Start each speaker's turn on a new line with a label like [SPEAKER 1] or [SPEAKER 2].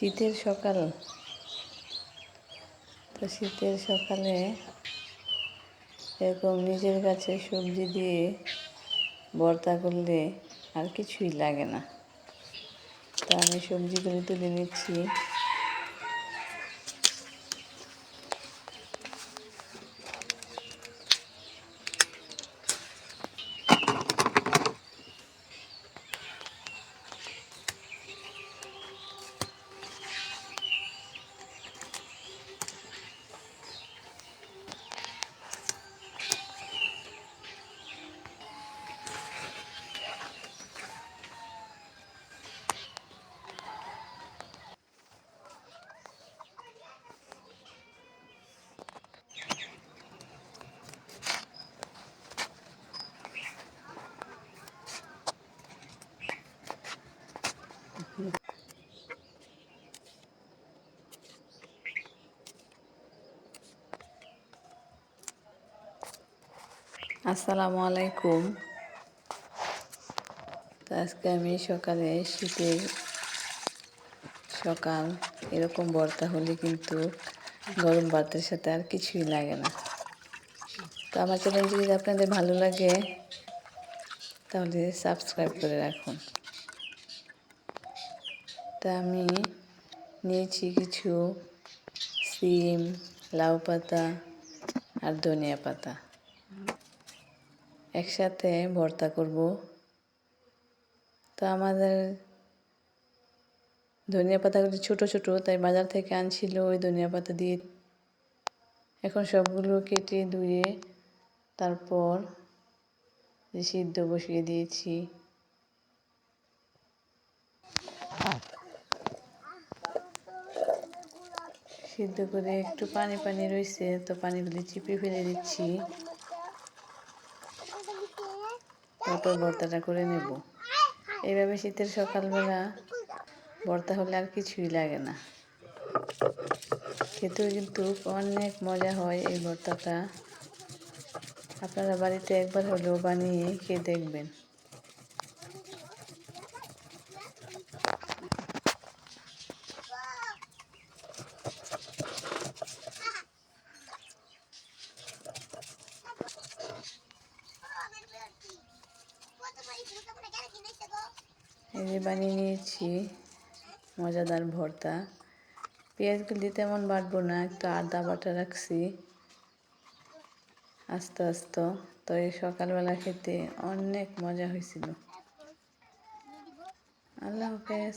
[SPEAKER 1] শীতের সকাল। তো শীতের সকালে এরকম নিজের কাছে সবজি দিয়ে বর্তা করলে আর কিছুই লাগে না। তো আমি সবজিগুলো তুলে নিচ্ছি। আসসালামু আলাইকুম। তো আজকে আমি সকালে শীতের সকাল, এরকম বর্তা হলে কিন্তু গরম ভাতের সাথে আর কিছুই লাগে না। তো আমার চ্যানেল যদি আপনাদের ভালো লাগে, তাহলে সাবস্ক্রাইব করে রাখুন। তা আমি নিয়েছি কিছু সিম, লাউ পাতা আর ধনিয়া পাতা। একসাথে ভর্তা করব। তো আমাদের ধনিয়া পাতাগুলি ছোট ছোট, তাই বাজার থেকে আনছিল ওই ধনিয়া পাতা দিয়ে। এখন সবগুলো কেটে ধুয়ে তারপর সিদ্ধ বসিয়ে দিয়েছি। সিদ্ধ করে একটু পানি পানি রয়েছে, তো পানিগুলি চিপে ফেলে দিচ্ছি। তারপর ভর্তাটা করে নেব। এইভাবে শীতের সকালবেলা ভর্তা হলে আর কিছুই লাগে না। খেতেও কিন্তু অনেক মজা হয় এই ভর্তাটা। আপনারা বাড়িতে একবার হলেও বানিয়ে খেয়ে দেখবেন। এই যে বানিয়ে নিয়েছি, মজাদার ভর্তা। পেঁয়াজগুলি তেমন বাটবো না, একটু আদা বাটা রাখছি। আস্তে আস্তে। তো এই সকালবেলা খেতে অনেক মজা হয়েছিল। আল্লাহ হাফেজ।